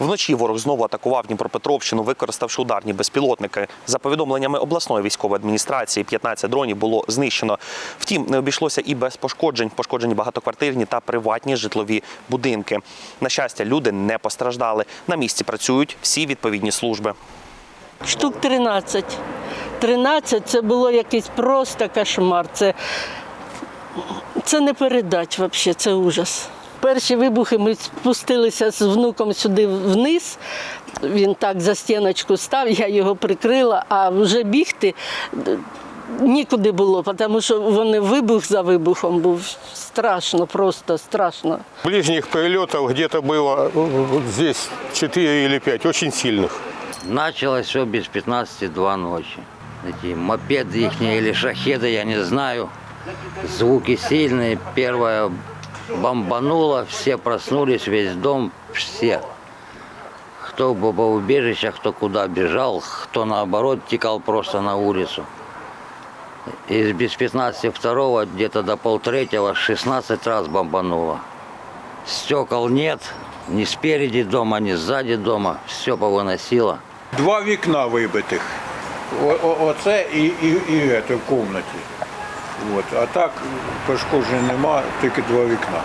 Вночі ворог знову атакував Дніпропетровщину, використавши ударні безпілотники. За повідомленнями обласної військової адміністрації, 15 дронів було знищено. Втім, не обійшлося і без пошкоджень. Пошкоджені багатоквартирні та приватні житлові будинки. На щастя, люди не постраждали. На місці працюють всі відповідні служби. Штук 13. 13 це було якийсь просто кошмар. Це, це не передать взагалі, це ужас. Перші вибухи ми спустилися з внуком сюди вниз. Він так за стіночку став, я його прикрила, а вже бігти д- нікуди було, тому що вони вибух за вибухом був страшно, просто страшно. Ближних прилетов где-то было э, вот здесь 4 или 5, очень сильных. Началось все без 15-2 ночи. Эти мопеды их или шахеды, я не знаю. Звуки сильные. Первое бомбануло, все проснулись, весь дом, все. Кто в бомбоубежищах, кто куда бежал, кто наоборот текал просто на улицу. Из без 15 второго где-то до полтретьего 16 раз бомбануло. Стекол нет, ни спереди дома, ни сзади дома. Все повыносило. Два вікна вибитих. О- о- Оце і, і, і це в кімнаті. От. А так пошкоджень нема, тільки два вікна.